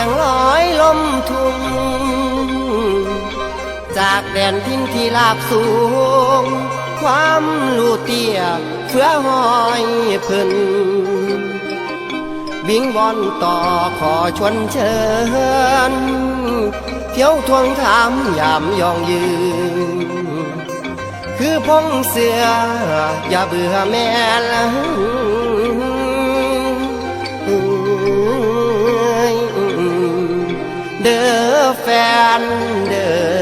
ียงลอยลมทุ่งจากแดนทิ้นที่ลาบสูง ความลู่เตี้ยเพื่อหอยพิ่นวิ่งวอนต่อขอชวนเชิญเที่ยวทวงถามยามยองยืน คือพงเสืออย่าเบื่อแม่ละ เด้อ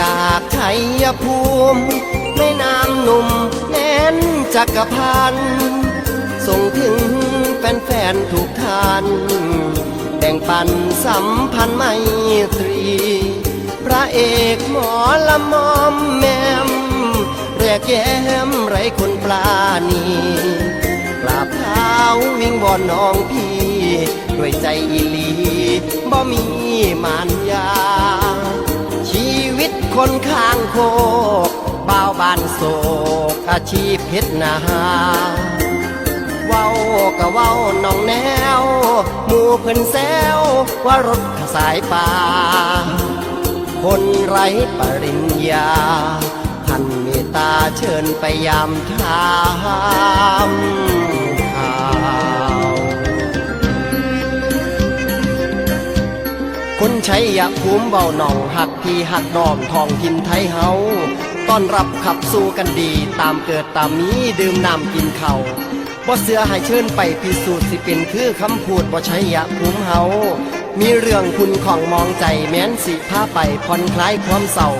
จากไทยภูมิแม่น้ำหนุ่มแน่นจักรพันส่งถึงแฟนๆทุกท่านแบ่งปันสัมพันธ์ไมตรี พระเอกหมอละมอมแมมเรียกแย้มไรคนปลานีกราบเท้าวิ่งวอนน้องพี่ ด้วยใจอีลีบ่มีมารยา วิตคนข้างโคกบ่าวบานโศกอาชีพเพชรนาเว้าก็เว้าน้องแนว หมู่เพิ่นแซวว่ารถขสายป่า คนไร้ปริญญาท่านเมตตาเชิญไปยามทาม ช้ยาภูมิเบาหน่องหักพี่หักน้อมทองทินไทยเฮาต้อนรับขับสู้กันดี ตามเกิดตามมีดื่มน้ำกินเขา่าบ่เสือให้เชิญไปพิสูจน์สิเป็นคือคำพูดบ่ใช้ยาภูมิเฮามีเรื่องคุณของมองใจแม้นสิพาไปผ่อนคลายความเศร้า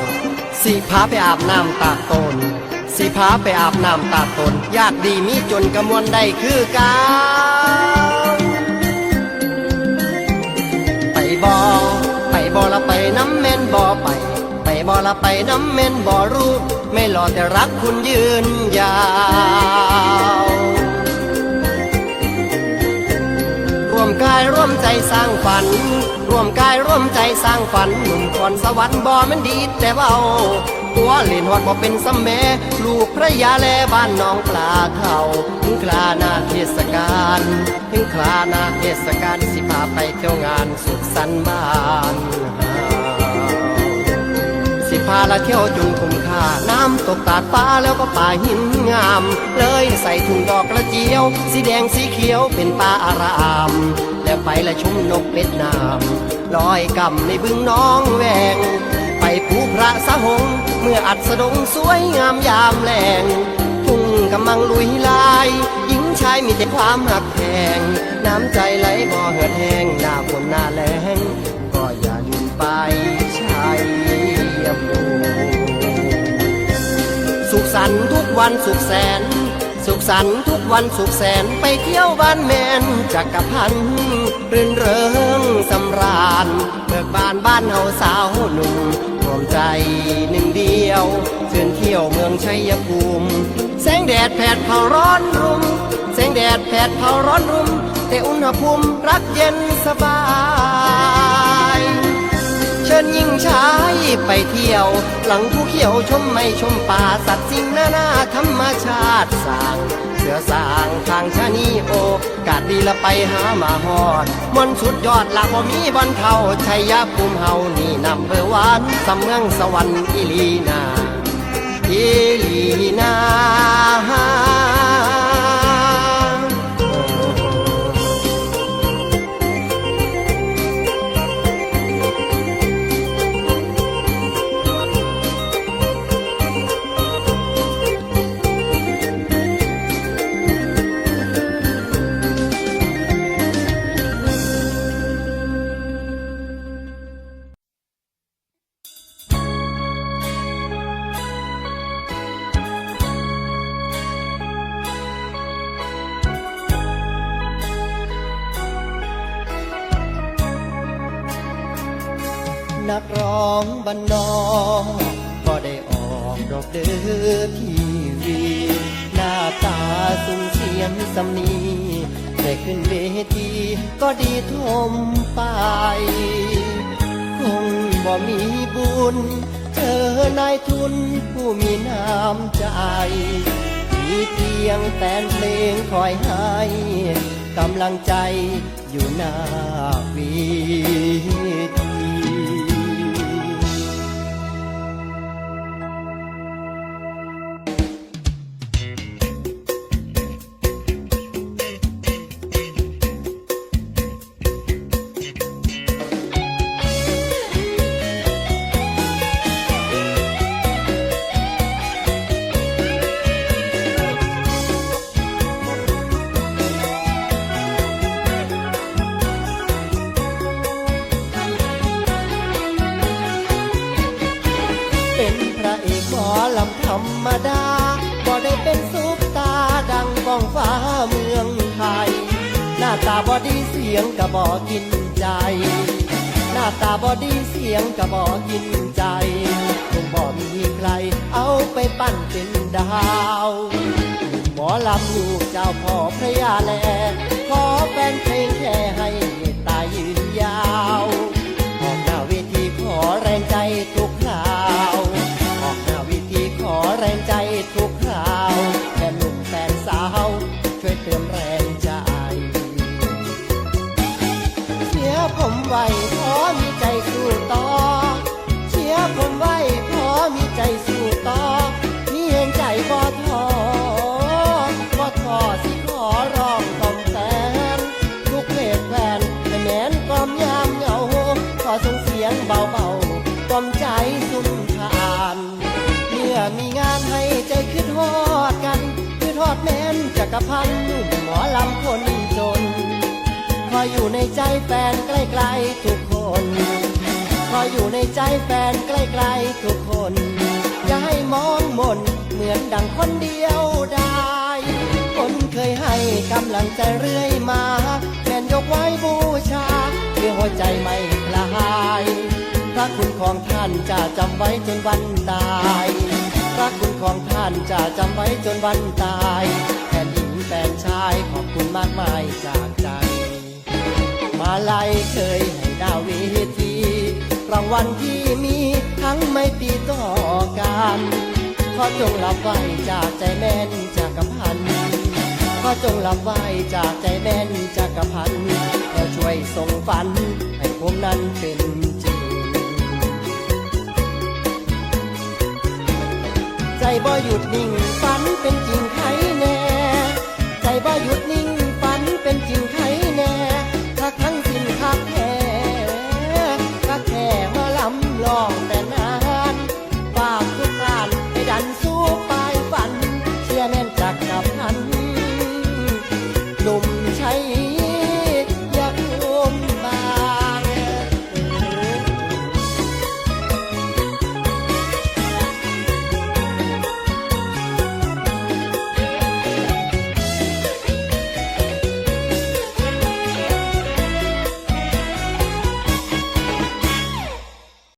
สิพาไปอาบน้ำตากตนสิพาไปอาบน้ำตากตนยากดีมีจนกระมวลได้คือกันไปบอไป บอละไปน้ำเม่นบอไป ไปบอละไปน้ำเม่นบอรู้ ไม่หล่อแต่รักคุณยืนยาวร่วมกายร่วมใจสร้างฝัน ร่วมกายร่วมใจสร้างฝันหนุ่มคอนสวรรค์บ่มันดีแต่เบา ตัวเล่นหอดบ่เป็นสมแม่ลูกพระยาแลบ้านน้องปลาเท่าถึงคลานาเทศกาลถึงคลานาเทศกาลสิพาไปเที่ยวงานสุดสันต์บ้านสิพาละเที่ยวจนคุ้มค่าน้ำตกตาดฟ้าแล้วก็ป่าหินงาม เลยใส่ถุงดอกกระเจียว สีแดงสีเขียวเป็นป่าอาราม แล้วไปละชมนกเป็ดน้ำลอยกำในบึงน้องแวง ภูพระสะหง เมื่ออัดสดงสวยงามยามแลงทุ่งกำลังลุยลาย หญิงชายมีแต่ความหักแพง น้ำใจไหลบ่อเหือดแห้งหน้าฝนหน้าแล้งก็อย่าลืมไปช้ยภูสุขสันต์ทุกวันสุขแสน สุขสันต์ทุกวันสุขแสนไปเที่ยวบ้านแมนจักรพันธ์รื่นเริงสำราญเบิกบานบ้านเฮาสาวหนุ่ม วมใจหนึ่งเดียวเชิญเที่ยวเมืองชัยภูมิ แสงแดดแผดเผาร้อนรุม แสงแดดแผดเผาร้อนรุม แต่อุณหภูมิรักเย็นสบาย ชิญยิ่งชายไปเที่ยว หลังผู้เขียวชมไม่ชมป่าสัตว์สิ่งนานาธรรมชาติสร้างเสือสร้างทางชะนีโอกาสดีละไปหามาฮอดมนสุดยอดละบ่มีบอนเท่าชัยยภูมิเฮานี่นำเบอร์วันสำเมืองสวรรค์อีหลีนาอีหลีนา องบันนอกก็ได้ออกดอกเดือทีวี หน้าตาสุ่มเสียงสำนีแต่ขึ้นเวทีก็ดีทมไป คงบ่มีบุญ เจอนายทุนผู้มีน้ำใจ มีเพียงแฟนเพลงคอยให้กำลังใจอยู่หน้าวี ลำธรรมดาก็ได้เป็นซุปตาดังกองฟ้าเมืองไทย หน้าตาบอดีเสียงกะบอกกินใจ หน้าตาบอดีเสียงกะบอกกินใจ คงบ่มีใครเอาไปปั้นเป็นดาวหมอลำอยู่เจ้าพ่อพระยาแลขอแฟนเพลงแค่ให้ตตายืนยาว กรพันหนุ่มหมอลำคนจน คอยอยู่ในใจแฟนใกล้ๆทุกคน คอยอยู่ในใจแฟนใกล้ๆทุกคน อย่าให้มองมนเหมือนดังคนเดียวได้ คนเคยให้กำลังใจเรื่อยมาแฟนยกไว้บูชาเพื่อหัวใจไม่คลายพระคุณของท่านจะจำไว้จนวันตาย พระคุณของท่านจะจำไว้จนวันตาย ลัยเคยให้ดาวเวที รางวัลที่มีทั้งไม่ปีต่อกันขอจงรับไว้จากใจแม่นจากกพันขอจงรับไว้จากใจแม่นจากกพันแล้วช่วยส่งฝัน ให้ผมนั้นเป็นจริง ใจบ่หยุดนิ่งฝันเป็นจริงไขแน่ ใจบ่หยุดนิ่งฝันเป็นจริง